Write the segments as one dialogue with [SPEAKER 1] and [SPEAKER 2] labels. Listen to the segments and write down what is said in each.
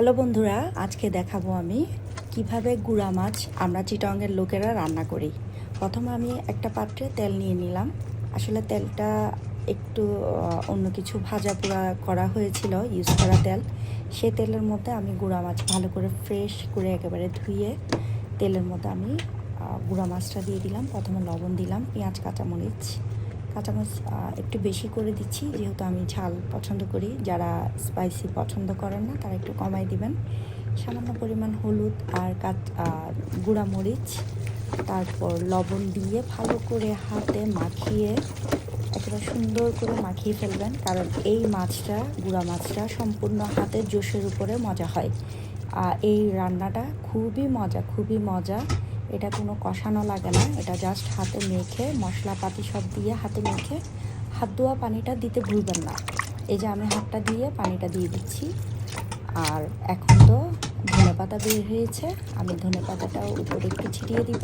[SPEAKER 1] Hello বন্ধুরা, আজকে দেখাবো আমি কীভাবে গুঁড়া মাছ আমরা চিটংয়ের লোকেরা রান্না করি। প্রথমে আমি একটা পাত্রে তেল নিয়ে নিলাম। আসলে তেলটা একটু অন্য কিছু ভাজা পোড়া করা হয়েছিল ইউজ করা তেল। সে তেলের মধ্যে আমি গুঁড়া মাছ ভালো করে ফ্রেশ করে একেবারে ধুয়ে তেলের মধ্যে আমি গুঁড়া মাছটা দিয়ে দিলাম। প্রথমে লবণ দিলাম, পেঁয়াজ, কাঁচামরিচ কাঁচামরিচ একটু বেশি করে দিচ্ছি, যেহেতু আমি ঝাল পছন্দ করি। যারা স্পাইসি পছন্দ করেন না, তারা একটু কমাই দিবেন। সামান্য পরিমাণ হলুদ আর কাঁচ গুঁড়া মরিচ তারপর লবণ দিয়ে ভালো করে হাতে মাখিয়ে, একেবারে সুন্দর করে মাখিয়ে ফেলবেন, কারণ এই মাছটা, গুঁড়া মাছটা সম্পূর্ণ হাতের জোশের উপরে মজা হয়। এই রান্নাটা খুবই মজা খুবই মজা। এটা কোনো কষানো লাগে না। এটা জাস্ট হাতে মেখে, মশলাপাতি সব দিয়ে হাতে মেখে, হাত ধোয়া পানিটা দিতে ভুলবেন না। এই যে আমি হাতটা দিয়ে পানিটা দিয়ে দিচ্ছি। আর এখন তো ধনে পাতা বের হয়েছে। আমি ধনে পাতাটাও উপরে একটু ছিটিয়ে দিব।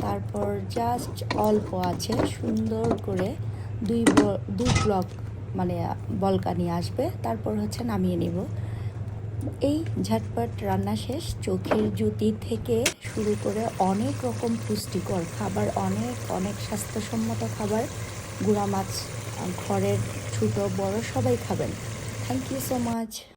[SPEAKER 1] তারপর জাস্ট অল্প আছে, সুন্দর করে দুই দুই ব্লক মানে বলকানি আসবে। তারপর হচ্ছে নামিয়ে নিব। এই ঝটপট রান্না শেষ, চোখের জ্যোতি থেকে শুরু করে অনেক রকম পুষ্টিকর খাবার, অনেক অনেক স্বাস্থ্যসম্মত খাবার, গুঁড়া মাছ, ঘরের ছোটো বড় সবাই খাবেন। Thank you so much